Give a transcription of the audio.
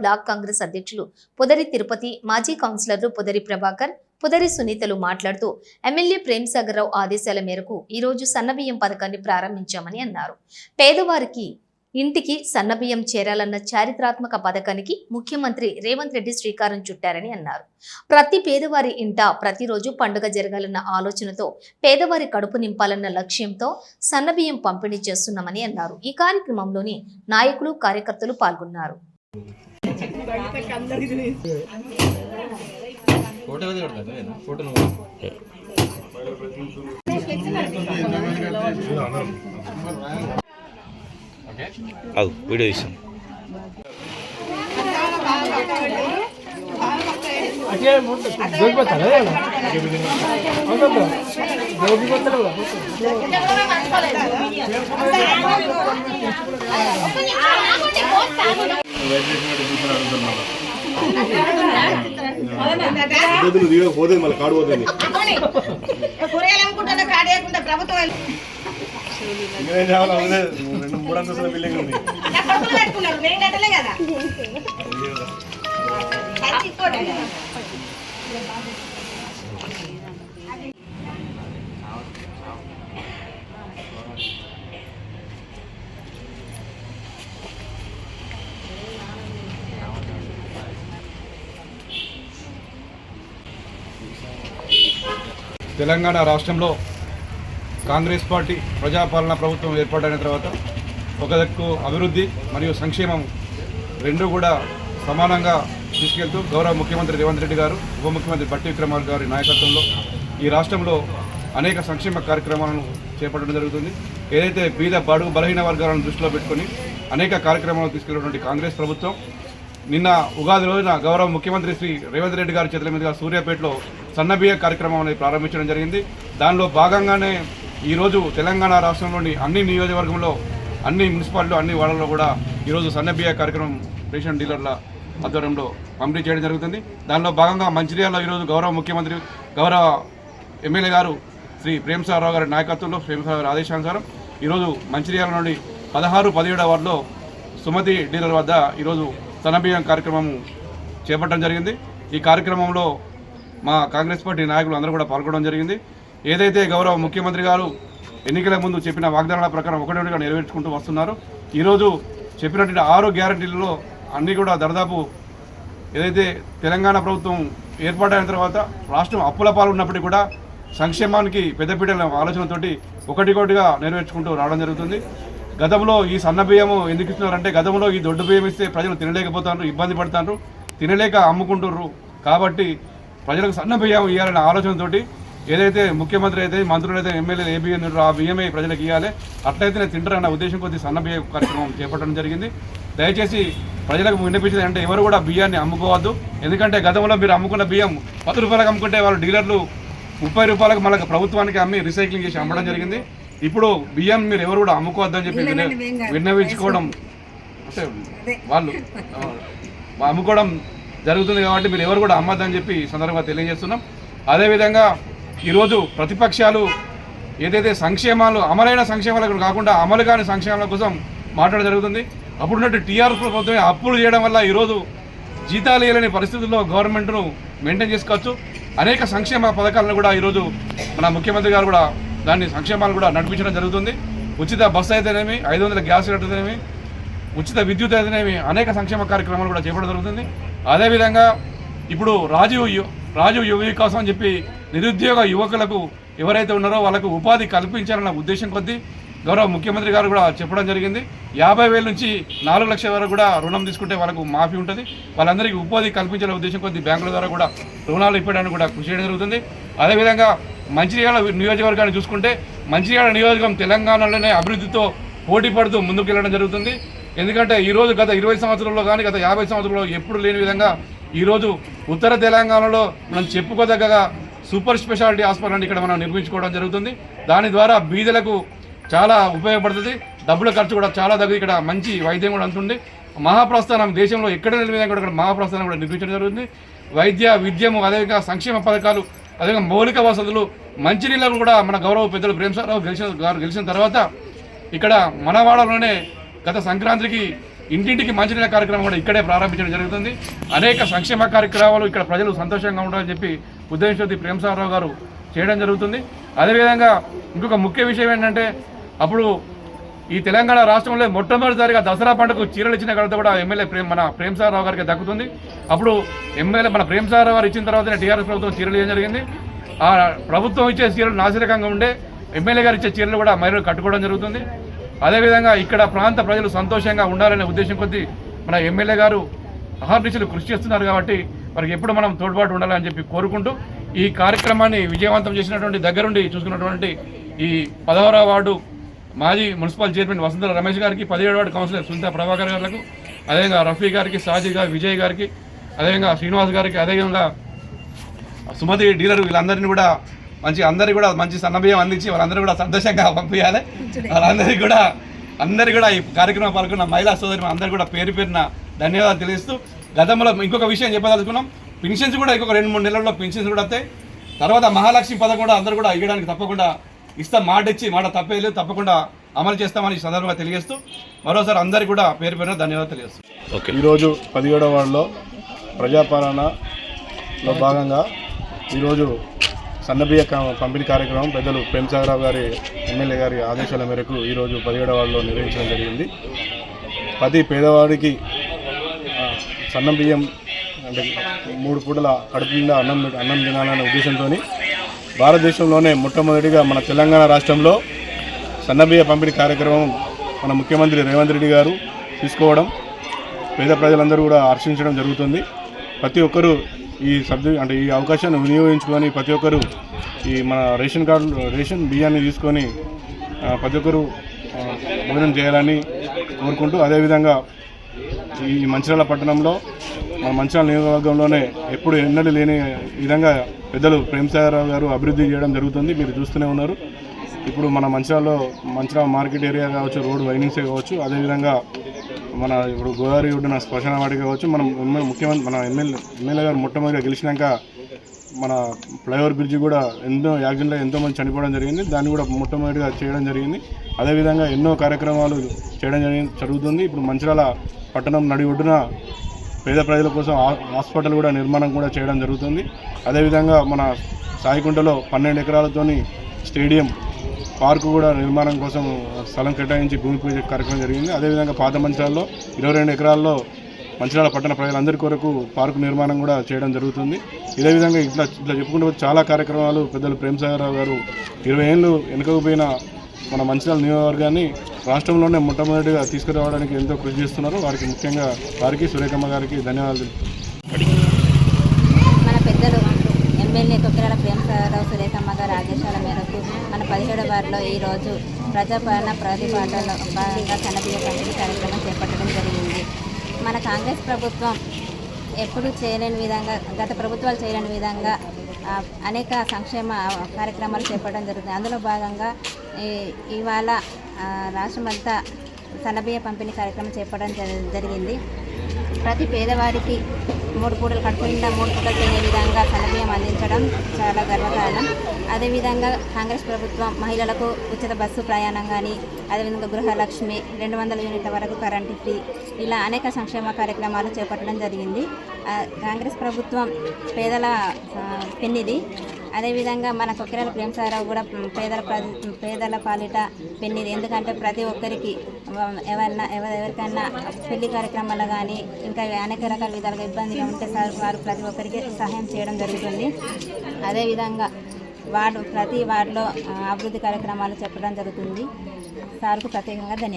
Black Congress అధ్యక్షులు పొదరి తిరుపతి మాజీ కౌన్సిలర్లు పొదరి ప్రభాకర్ పుదరి సునీతలు మాట్లాడుతూ ఎమ్మెల్యే ప్రేమ్సాగర్ రావు ఆదేశాల మేరకు ఈ రోజు సన్నబియ్యం పథకాన్ని ప్రారంభించామని అన్నారు. పేదవారికి ఇంటికి సన్నబియ్యం చేరాలన్న చారిత్రాత్మక పథకానికి ముఖ్యమంత్రి రేవంత్ రెడ్డి శ్రీకారం చుట్టారని అన్నారు. ప్రతి పేదవారి ఇంట ప్రతిరోజు పండుగ జరగాలన్న ఆలోచనతో పేదవారి కడుపు నింపాలన్న లక్ష్యంతో సన్నబియ్యం పంపిణీ చేస్తున్నామని అన్నారు. ఈ కార్యక్రమంలోని నాయకులు కార్యకర్తలు పాల్గొన్నారు. ఫోటో అది కొడతా ఫోటో ఓకే అవు వీడియో తీసాం పోతుంది దిగ పోతుంది మళ్ళీ కాడు పోతుంది కూరగాయలు అమ్ముకుంటున్నా కాడేయకుండా ప్రభుత్వం రెండు మూడు అంతస్తుల బిల్డింగ్ ఉంది కదా తెలంగాణ రాష్ట్రంలో కాంగ్రెస్ పార్టీ ప్రజాపాలన ప్రభుత్వం ఏర్పాటైన తర్వాత ఒక దక్కు అభివృద్ధి మరియు సంక్షేమం రెండు కూడా సమానంగా తీసుకెళ్తూ గౌరవ ముఖ్యమంత్రి రేవంత్ రెడ్డి గారు ఉప ముఖ్యమంత్రి బట్టి విక్రమార్ గారి నాయకత్వంలో ఈ రాష్ట్రంలో అనేక సంక్షేమ కార్యక్రమాలను చేపట్టడం జరుగుతుంది. ఏదైతే బీద బడుగు బలహీన వర్గాలను దృష్టిలో పెట్టుకొని అనేక కార్యక్రమాలు తీసుకెళ్ళినటువంటి కాంగ్రెస్ ప్రభుత్వం నిన్న ఉగాది రోజున గౌరవ ముఖ్యమంత్రి శ్రీ రేవంత్ రెడ్డి గారి చేతుల మీదుగా సూర్యాపేటలో సన్నబియ్య కార్యక్రమం అనేది ప్రారంభించడం జరిగింది. దానిలో భాగంగానే ఈరోజు తెలంగాణ రాష్ట్రంలోని అన్ని నియోజకవర్గంలో అన్ని మున్సిపాలిటీలు అన్ని వార్డుల్లో కూడా ఈరోజు సన్నబియ్య కార్యక్రమం రేషన్ డీలర్ల ఆధ్వర్యంలో పంపిణీ చేయడం జరుగుతుంది. దానిలో భాగంగా మంచిర్యాలలో ఈరోజు గౌరవ ముఖ్యమంత్రి గౌరవ ఎమ్మెల్యే గారు శ్రీ ప్రేమసారావు గారి నాయకత్వంలో ప్రేమసారావు గారి ఆదేశానుసారం ఈరోజు మంచిర్యాల నుండి పదహారు పదిహేడవ వార్డులో సుమతి డీలర్ వద్ద ఈరోజు సన్నబియ్యం కార్యక్రమం చేపట్టడం జరిగింది. ఈ కార్యక్రమంలో మా కాంగ్రెస్ పార్టీ నాయకులు అందరూ కూడా పాల్గొనడం జరిగింది. ఏదైతే గౌరవ ముఖ్యమంత్రి గారు ఎన్నికల ముందు చెప్పిన వాగ్దానాల ప్రకారం ఒకటొకటిగా నెరవేర్చుకుంటూ వస్తున్నారు ఈరోజు చెప్పినటువంటి ఆరు గ్యారంటీలలో అన్నీ కూడా దాదాపు ఏదైతే తెలంగాణ ప్రభుత్వం ఏర్పాటైన తర్వాత రాష్ట్రం అప్పుల పాలు ఉన్నప్పటికీ కూడా సంక్షేమానికి పెద్దపీటల ఆలోచనతోటి ఒకటికొకటిగా నెరవేర్చుకుంటూ రావడం జరుగుతుంది. గతంలో ఈ సన్న బియ్యము ఎందుకు ఇస్తున్నారంటే గతంలో ఈ దొడ్డు బియ్యం ఇస్తే ప్రజలు తినలేకపోతారు ఇబ్బంది పడతారు తినలేక అమ్ముకుంటుర్రు. కాబట్టి ప్రజలకు సన్న బియ్యం ఇవ్వాలనే ఆలోచనతోటి ఏదైతే ముఖ్యమంత్రి అయితే మంత్రులు అయితే ఎమ్మెల్యేలు ఏ బియ్యం ఆ బియ్యమే ప్రజలకు ఇవ్వాలి అట్లయితేనే తింటారన్న ఉద్దేశం కొద్ది సన్న బియ్యం కార్యక్రమం చేపట్టడం జరిగింది. దయచేసి ప్రజలకు వినిపించింది అంటే ఎవరు కూడా బియ్యాన్ని అమ్ముకోవద్దు. ఎందుకంటే గతంలో మీరు అమ్ముకున్న బియ్యం పది రూపాయలకు అమ్ముకుంటే వాళ్ళు డీలర్లు ముప్పై రూపాయలకు మళ్ళీ ప్రభుత్వానికి అమ్మి రీసైక్లింగ్ చేసి అమ్మడం జరిగింది. ఇప్పుడు బియ్యం మీరు ఎవరు కూడా అమ్ముకోవద్దని చెప్పి విన్న- విన్నవించుకోవడం అంటే వాళ్ళు అమ్ముకోవడం జరుగుతుంది కాబట్టి మీరు ఎవరు కూడా అమ్మద్దని చెప్పి ఈ సందర్భంగా తెలియజేస్తున్నాం. అదేవిధంగా ఈరోజు ప్రతిపక్షాలు ఏదైతే సంక్షేమాలు అమలైన సంక్షేమాలకు కాకుండా అమలు కాని సంక్షేమాల కోసం మాట్లాడడం జరుగుతుంది. అప్పుడున్నట్టు టీఆర్ఎస్ ప్రభుత్వమే అప్పులు చేయడం వల్ల ఈరోజు జీతాలు ఇవ్వలేని పరిస్థితుల్లో గవర్నమెంట్ను మెయింటైన్ చేసుకోవచ్చు. అనేక సంక్షేమ పథకాలను కూడా ఈరోజు మన ముఖ్యమంత్రి గారు కూడా దాన్ని సంక్షేమాలు కూడా నడిపించడం జరుగుతుంది. ఉచిత బస్సు అయితేనేమి ఐదు వందల గ్యాస్ అయితేనేమి ఉచిత విద్యుత్ అయితేనేమి అనేక సంక్షేమ కార్యక్రమాలు కూడా చేపడం జరుగుతుంది. అదేవిధంగా ఇప్పుడు రాజీవ్ రాజీవ్ యువ వికాసం అని చెప్పి నిరుద్యోగ యువకులకు ఎవరైతే ఉన్నారో వాళ్ళకు ఉపాధి కల్పించాలన్న ఉద్దేశం కొద్దీ గౌరవ ముఖ్యమంత్రి గారు కూడా చెప్పడం జరిగింది. యాభై వేల నుంచి నాలుగు లక్షల వరకు కూడా రుణం తీసుకుంటే వాళ్ళకు మాఫీ ఉంటుంది. వాళ్ళందరికీ ఉపాధి కల్పించాలనే ఉద్దేశం కొద్ది బ్యాంకుల ద్వారా కూడా రుణాలు ఇప్పడానికి కూడా కృషి చేయడం జరుగుతుంది. అదేవిధంగా మంచిర్యాల నియోజకవర్గాన్ని చూసుకుంటే మంచిర్యాల నియోజకవర్గం తెలంగాణలోనే అభివృద్ధితో పోటీ పడుతూ ముందుకు వెళ్ళడం జరుగుతుంది. ఎందుకంటే ఈరోజు గత ఇరవై సంవత్సరాల్లో కానీ గత యాభై సంవత్సరాల్లో ఎప్పుడు లేని విధంగా ఈరోజు ఉత్తర తెలంగాణలో మనం చెప్పుకోదగ్గగా సూపర్ స్పెషాలిటీ హాస్పిటల్ ఇక్కడ మనం నిర్మించుకోవడం జరుగుతుంది. దాని ద్వారా బీదలకు చాలా ఉపయోగపడుతుంది. డబ్బుల ఖర్చు కూడా చాలా దగ్గర ఇక్కడ మంచి వైద్యం కూడా అందుతుంది. మహాప్రస్థానం దేశంలో ఎక్కడ లేని కూడా ఇక్కడ మహాప్రస్థానం కూడా నిర్మించడం జరుగుతుంది. వైద్య విద్యము అదేవిధంగా సంక్షేమ పథకాలు అదేవిధంగా మౌలిక వసతులు మంచినీళ్ళను కూడా మన గౌరవ పెద్దలు ప్రేమసారావు గెలిచిన గారు గెలిచిన తర్వాత ఇక్కడ మనవాడలోనే గత సంక్రాంతికి ఇంటింటికి మంచినీళ్ళ కార్యక్రమం కూడా ఇక్కడే ప్రారంభించడం జరుగుతుంది. అనేక సంక్షేమ కార్యక్రమాలు ఇక్కడ ప్రజలు సంతోషంగా ఉండాలని చెప్పి ఉదయం ప్రేమసారావు గారు చేయడం జరుగుతుంది. అదేవిధంగా ఇంకొక ముఖ్య విషయం ఏంటంటే అప్పుడు ఈ తెలంగాణ రాష్ట్రంలో మొట్టమొదటిసారిగా దసరా పండుగకు చీరలు ఇచ్చిన ఘనత కూడా ఎమ్మెల్యే ప్రేమ్ మన ప్రేమసారావు గారికి దక్కుతుంది. అప్పుడు ఎమ్మెల్యే మన ప్రేమసారావు గారు ఇచ్చిన తర్వాతనే టీఆర్ఎస్ ప్రభుత్వం చీరలు ఇవ్వడం జరిగింది. ఆ ప్రభుత్వం ఇచ్చే చీరలు నాసిరకంగా ఉండే ఎమ్మెల్యే గారు ఇచ్చే చీరలు కూడా మహిళలు కట్టుకోవడం జరుగుతుంది. అదేవిధంగా ఇక్కడ ప్రాంత ప్రజలు సంతోషంగా ఉండాలనే ఉద్దేశం కొద్దీ మన ఎమ్మెల్యే గారు అహర్నిశలు కృషి చేస్తున్నారు కాబట్టి వారికి ఎప్పుడు మనం తోడ్పాటు ఉండాలని చెప్పి కోరుకుంటూ ఈ కార్యక్రమాన్ని విజయవంతం చేసినటువంటి దగ్గరుండి చూసుకున్నటువంటి ఈ పదహారవ వార్డు మాజీ మున్సిపల్ చైర్మన్ వసంతల రమేష్ గారికి పదిహేడు వార్డు కౌన్సిలర్ సునీత ప్రభాకర్ గారులకు అదేవిధంగా రఫీ గారికి సాజీ గారు విజయ్ గారికి అదేవిధంగా శ్రీనివాస్ గారికి అదేవిధంగా సుమతి డీలర్ వీళ్ళందరినీ కూడా మంచి అందరికీ కూడా మంచి సన్నబియ్యం అందించి వాళ్ళందరూ కూడా సంతోషంగా పంపించాలి. వాళ్ళందరికీ కూడా అందరికీ కూడా ఈ కార్యక్రమం పాల్గొన్న మహిళా సోదరి అందరికీ కూడా పేరు పేరున ధన్యవాదాలు తెలియజేస్తూ గతంలో ఇంకొక విషయం చెప్పదలుచుకున్నాం. పెన్షన్స్ కూడా ఇంకొక రెండు మూడు నెలల్లో పెన్షన్స్ కూడా వస్తాయి. తర్వాత మహాలక్ష్మి పథకం కూడా అందరూ కూడా ఇవ్వడానికి తప్పకుండా ఇస్తాం మాట ఇచ్చి మాట తప్పేది తప్పకుండా అమలు చేస్తామని ఈ సందర్భంగా తెలియజేస్తూ మరోసారి అందరికీ కూడా పేరు పేరున ధన్యవాదాలు తెలియజేస్తాం. ఈరోజు పదిహేడవ వార్డులో ప్రజాపాలనలో భాగంగా ఈరోజు సన్నబియ్య పంపిణీ కార్యక్రమం పెద్దలు ప్రేమసాగరరావు గారి ఎమ్మెల్యే గారి ఆదేశాల మేరకు ఈరోజు పదిహేడవ వార్డులో నిర్వహించడం జరిగింది. ప్రతి పేదవాడికి సన్న బియ్యం అంటే మూడు పూటల కడుపు నిండా అన్నం అన్నం తినాలనే ఉద్దేశంతో భారతదేశంలోనే మొట్టమొదటిగా మన తెలంగాణ రాష్ట్రంలో సన్నబియ్య పంపిణీ కార్యక్రమం మన ముఖ్యమంత్రి రేవంత్ రెడ్డి గారు తీసుకోవడం పేద ప్రజలందరూ కూడా హర్షించడం జరుగుతుంది. ప్రతి ఒక్కరూ ఈ సబ్జెక్ట్ అంటే ఈ అవకాశాన్ని వినియోగించుకొని ప్రతి ఒక్కరూ ఈ మన రేషన్ కార్డు రేషన్ బియ్యాన్ని తీసుకొని ప్రతి ఒక్కరూ భోజనం చేయాలని కోరుకుంటూ అదేవిధంగా ఈ మంచిర్యాల పట్టణంలో మన మంచాల నియోజకవర్గంలోనే ఎప్పుడు ఎన్నడూ లేని విధంగా పెద్దలు ప్రేమసాగరరావు గారు అభివృద్ధి చేయడం జరుగుతుంది. మీరు చూస్తూనే ఉన్నారు. ఇప్పుడు మన మంచిరాల్లో మంచిర్యాల మార్కెట్ ఏరియా కావచ్చు రోడ్ వైనింగ్సే కావచ్చు అదేవిధంగా మన ఇప్పుడు గోదావరి ఒడ్డున శ్మశాన వాటి కావచ్చు మనం ముఖ్యమంత్రి మన ఎమ్మెల్యే ఎమ్మెల్యే గారు మొట్టమొదటిగా గెలిచినాక మన ఫ్లైఓవర్ బ్రిడ్జ్ కూడా ఎంతో యాక్సిడెంట్లో ఎంతో మంది చనిపోవడం జరిగింది. దాన్ని కూడా మొట్టమొదటిగా చేయడం జరిగింది. అదేవిధంగా ఎన్నో కార్యక్రమాలు చేయడం జరిగి జరుగుతుంది. ఇప్పుడు మంచిరాల పట్టణం నడి ఒడ్డున పేద ప్రజల కోసం హాస్పిటల్ కూడా నిర్మాణం కూడా చేయడం జరుగుతుంది. అదేవిధంగా మన సాయికుంటలో పన్నెండు ఎకరాలతోని స్టేడియం పార్కు కూడా నిర్మాణం కోసం స్థలం కేటాయించి భూమి పూజ కార్యక్రమం జరిగింది. అదేవిధంగా పాత మంచాల్లో ఇరవై రెండు ఎకరాల్లో మంచిర్యాల పట్టణ ప్రజలందరి కొరకు పార్కు నిర్మాణం కూడా చేయడం జరుగుతుంది. ఇదే విధంగా ఇట్లా ఇట్లా చెప్పుకుంటూ చాలా కార్యక్రమాలు పెద్దలు ప్రేమసాగరరావు గారు ఇరవై ఏళ్ళు వెనుకపోయిన మన మంచిర్యాల నియోజకవర్గాన్ని రాష్ట్రంలోనే మొట్టమొదటిగా తీసుకురావడానికి ఎంతో కృషి చేస్తున్నారు. వారికి ముఖ్యంగా వారికి సురేఖమ్మ గారికి ధన్యవాదాలు మన పెద్దలు ఎమ్మెల్యే తొక్కిరాల ప్రేమసాగరరావు సురేఖమ్మ గారి ఆదేశాల మేరకు మన పదిహేడు వారిలో ఈరోజు ప్రజాపాలన ప్రతిపాటలో భాగంగా కనబీయ పంపిణీ కార్యక్రమం చేపట్టడం జరిగింది. మన కాంగ్రెస్ ప్రభుత్వం ఎప్పుడూ చేయలేని విధంగా గత ప్రభుత్వాలు చేయలేని విధంగా అనేక సంక్షేమ కార్యక్రమాలు చేపట్టడం జరుగుతుంది. అందులో భాగంగా ఈ- ఇవాళ రాష్ట్రమంతా సన్నబియ్య పంపిణీ కార్యక్రమం చేపట్టడం జరిగింది. ప్రతి పేదవారికి మూడు పూటలు కడుపు మూడు పూటలు తినే విధంగా సన్నబియ్యం అందించడం చాలా గర్వకారణం. అదేవిధంగా కాంగ్రెస్ ప్రభుత్వం మహిళలకు ఉచిత బస్సు ప్రయాణం కానీ అదేవిధంగా గృహలక్ష్మి రెండు వందల యూనిట్ల వరకు కరెంటు ఫ్రీ ఇలా అనేక సంక్షేమ కార్యక్రమాలు చేపట్టడం జరిగింది. కాంగ్రెస్ ప్రభుత్వం పేదల పెన్నిది అదేవిధంగా మన కొక్కిరాల ప్రేమసారావు కూడా పేదల ప్ర- పేదల పాలిట పెన్నిది ఎందుకంటే ప్రతి ఒక్కరికి ఎవరన్నా ఎవరికైనా పెళ్ళి కార్యక్రమాలు కానీ ఇంకా అనేక రకాల విధాలుగా ఇబ్బందిగా ఉంటే సార్ వారు ప్రతి ఒక్కరికి సహాయం చేయడం జరుగుతుంది. అదేవిధంగా వార్డు ప్రతి వార్డులో అభివృద్ధి కార్యక్రమాలు చెప్పడం జరుగుతుంది. సార్కు ప్రత్యేకంగా ధన్యవాదాలు.